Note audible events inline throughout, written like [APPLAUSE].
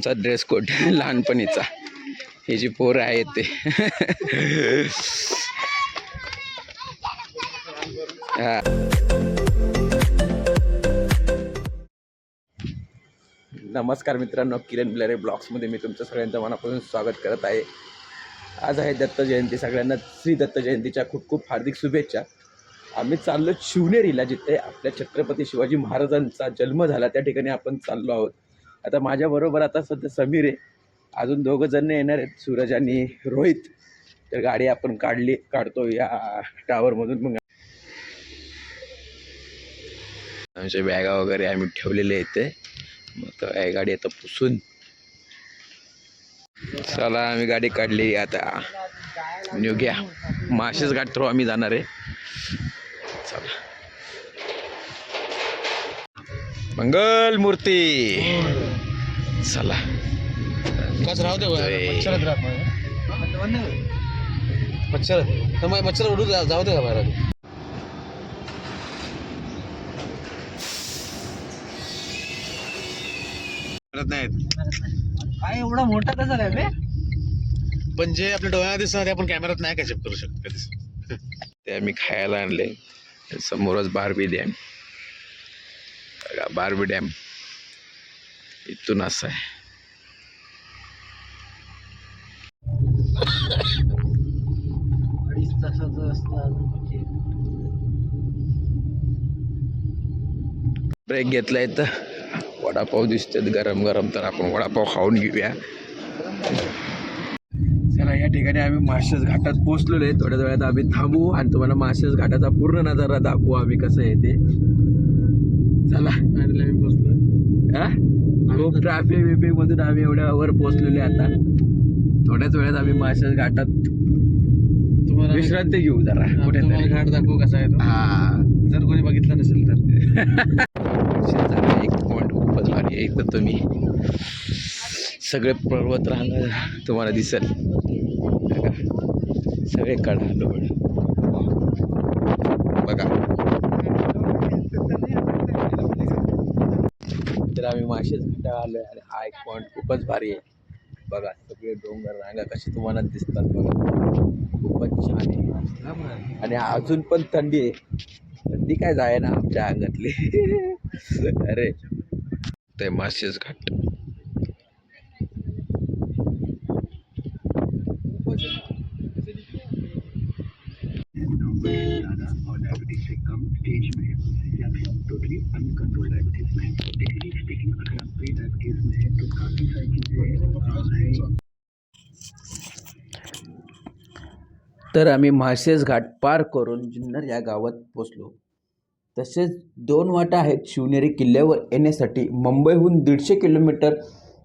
बघा आमचा dress code [LAUGHS] लहानपणीचा. हे जी पोरं आहेत ते. [LAUGHS] नमस्कार मित्रांनो किरण ब्लरे ब्लॉग्समध्ये मी तुमचं सगळ्यांचं मनापासून स्वागत करत आहे. आज आहे दत्त जयंती. सगळ्यांना श्री दत्त जयंतीच्या खूप खूप हार्दिक शुभेच्छा. आम्ही चाललो शिवनेरीला जिथे आपल्या छत्रपती शिवाजी महाराजांचा जन्म झाला. त्या ठिकाणी आपण चाललो आहोत. आता माझ्याबरोबर आता सध्या समीर आहे. अजून दोघं जण येणार आहेत सूरज आणि रोहित. तर गाडी आपण काढली काढतो या टावरमधून मग आमच्या बॅगा वगैरे आम्ही ठेवलेले आहेत ते. मग गाडी आता पुसून. चला आम्ही गाडी काढली आता. निघूया माशेच घाट थ्रू आम्ही जाणार आहे. चला. मंगल मूर्ती चला. राहू दे होय. मच्छरच राहत मच्छर तर मग मच्छर उडू जाऊ दे का बाहेर नाहीत. काय एवढा मोठा कसा काय बे? पण जे आपल्या डोळ्यात दिसणार ते आपण कॅमेऱ्यात नाही कॅचअप करू शकत कधीच. ते आम्ही खायला आणले. समोरच बारबी डॅम. Barbie dam. इथून असं आहे. अडीच तासाचं म्हणजे. ब्रेक घेतलाय तर वडापाव दिसतात गरम गरम तर आपण वडापाव खाऊन घेऊया. चला या ठिकाणी आम्ही माळशेज घाटात पोहोचलेलो आहे. थोड्या वेळात आम्ही थांबू आणि तुम्हाला माळशेज घाटाचा पूर्ण नजारा दाखवू आम्ही कसं आहे ते. चला आम्ही बसलोय हा? खूप ट्रॅफिक बिफिक मधून आम्ही एवढ्या वर पोहोचलेले आता. थोड्याच वेळात आम्ही माळशेज घाटात तुम्हाला विश्रांती घेऊ जरा कुठे घाट दाखवू कसा आहे हा. जर कोणी बघितलं नसेल तर. [LAUGHS] एक पॉईंट खूपच भारी आहे इथं तुम्ही. सगळे पर्वत रांगा तुम्हाला दिसेल. सगळे कडालोड बघा. आम्ही माशेच आलो आलोय आणि हा एक पॉईंट खूपच भारी आहे. बघा सगळे डोंगर रांगा कसे तुम्हाला दिसतात बघा. खूपच छान आहे. आणि अजून पण थंडी आहे. थंडी काय जाय ना आमच्या अंगातली. [LAUGHS] अरे. ते माशेच घाट. तर आम्ही म्हाळशेज घाट पार करून जुन्नर या गावात पोचलो. तसेच दोन वाटा आहेत शिवनेरी किल्ल्यावर येण्यासाठी. मुंबईहून दीडशे किलोमीटर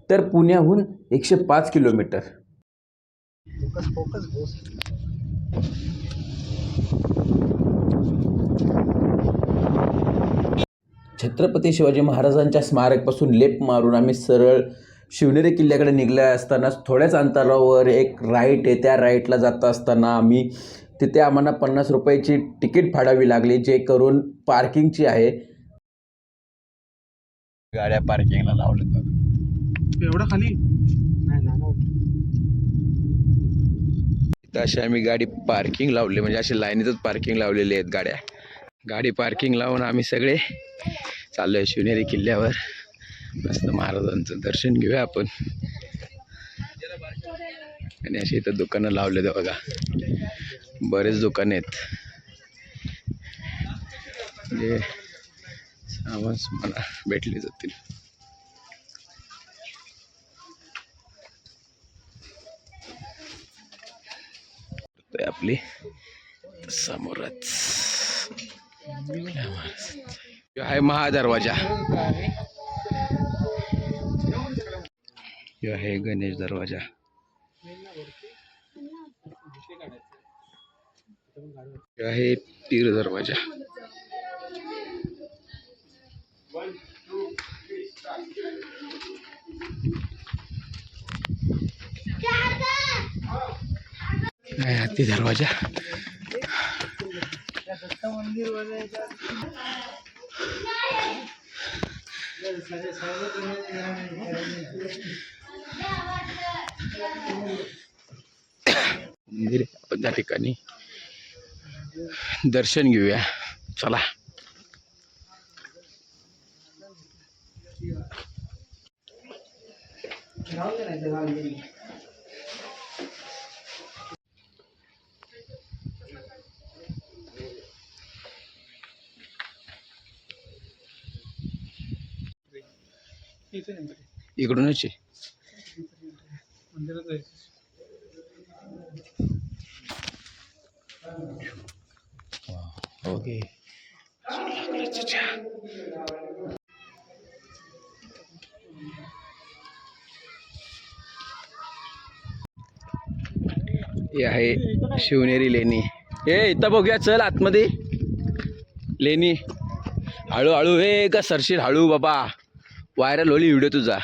तर पुण्याहून एकशे पाच किलोमीटर. छत्रपती शिवाजी महाराजांच्या स्मारकपासून लेप मारून आम्ही सरळ शिवनेरी किल्ल्याकडे निघल्या असताना थोड्याच अंतरावर एक राईट आहे. त्या राईटला जात असताना आम्ही तिथे आम्हाला पन्नास रुपयाची तिकीट फाडावी लागली जे करून पार्किंगची आहे. गाड्या पार्किंगला लावल्यात एवढं खाली. इथं अशी आम्ही गाडी पार्किंग लावली म्हणजे अशी लाईनीतच पार्किंग लावलेली आहेत गाड्या. गाडी पार्किंग लावून आम्ही सगळे चाललो आहे शिवनेरी किल्ल्यावर. मस्त महाराजांचं दर्शन घेऊया आपण. आणि अशी इथं दुकानं लावलेत बघा. बरेच दुकान आहेत. जे सामान मला भेटले जातील. आपली. समोरच. आहे महादरवाजा. ह्यो आहे गणेश दरवाजा. ह्यो आहे पीर दरवाजा. आहे हत्ती दरवाजा. मंदिर मंदिर आपण त्या ठिकाणी दर्शन घेऊया. चला. इकडूनच आहे ओके. हे आहे शिवनेरी लेणी. हे इथं बघूया चल आतमध्ये. लेणी. हळूहळू हे का सरशील हळू बाबा. व्हायरल होली व्हिडिओ तुझा.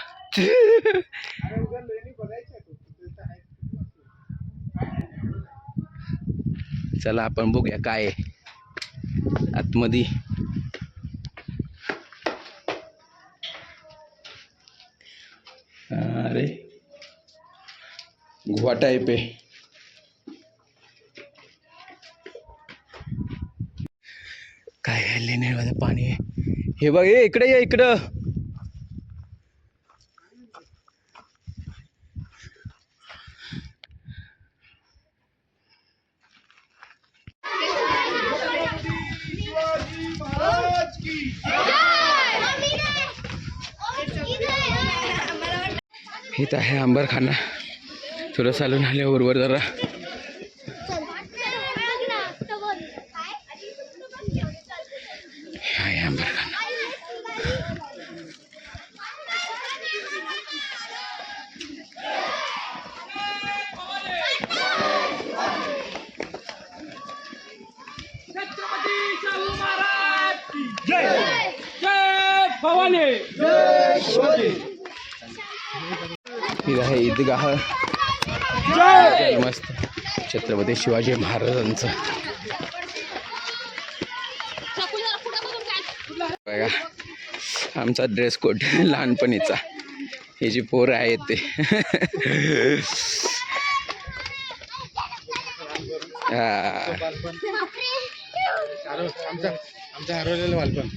चला आपण बघूया काय आहे. आतमध्ये. अरे. गुहा टाईप आहे. काय काय लेण्यामध्ये पाणी आहे. हे बघ हे इकडे ये इकडं. इथं आहे आंबरखाना थोडं चालून आल्यावर उर्वर जरा हे आहे आंबरखाना आहे ईदगाह मस्त. छत्रपती शिवाजी महाराजांचं. बघा आमचा ड्रेस कोड लहानपणीचा. हे जी पोरं आहेत ते. हरवलेलं बालपण.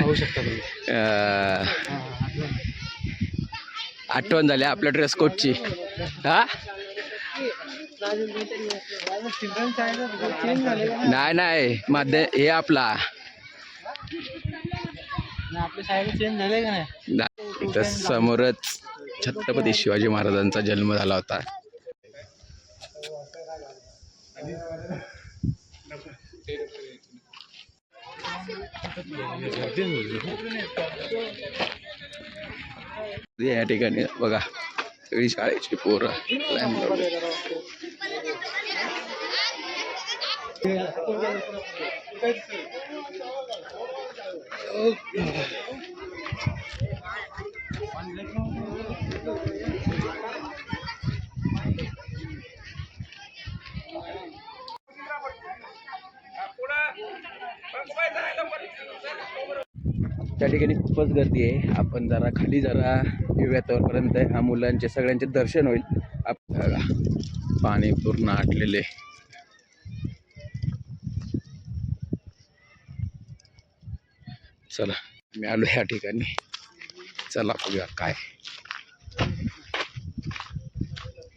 पाहू शकता आठवण झाली आपल्या ड्रेस कोडची हा? नाही नाही. माध्य हे आपला. इथं समोरच छत्रपती शिवाजी महाराजांचा जन्म झाला होता. या ठिकाणी बघा सगळी शाळेची पोरं लाईन लावली. त्या ठिकाणी खूपच गर्दी आहे. आपण जरा खाली जरा येऊया तोपर्यंत. ह्या मुलांचे सगळ्यांचे दर्शन होईल. आप बघा, पाणी पूर्ण आटलेले. चला मी आलो ह्या ठिकाणी. चला बघूया काय.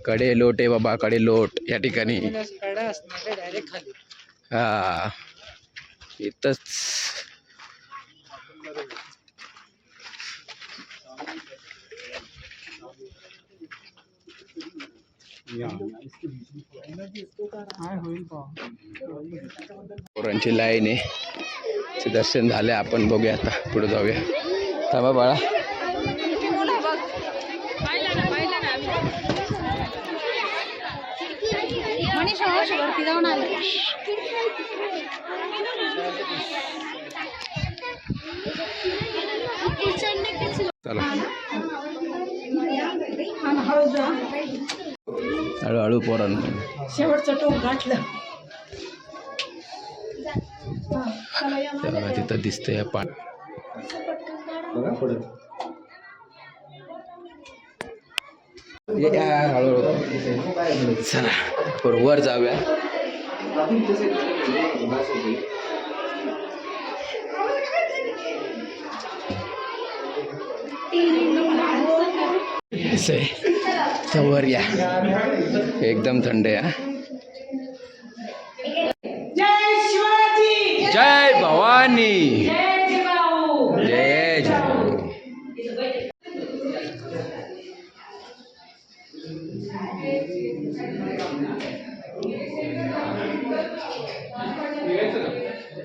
कडे लोट आहे बाबा कडे लोट या ठिकाणी. हा. इथंच पोरांची लाईन आहे. दर्शन झाले आपण बघूया आता पुढे जाऊया. थांबा बाळा. जाऊन आले. चला. हळूहळू पोरांना. शेवटचं टोक गाठलं. तेव्हा तिथं दिसतंय पाणी हळूहळू. चला बरं, वर जाऊया. असं आहे. तर वर या एकदम थंड आहे हा. जय भवानी जय जय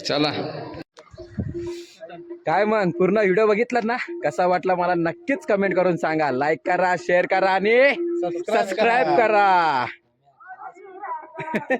चला काय मग पूर्ण व्हिडिओ बघितला ना? कसा वाटला मला नक्कीच कमेंट करून सांगा. लाईक करा शेअर करा आणि सबस्क्राईब करा. [LAUGHS]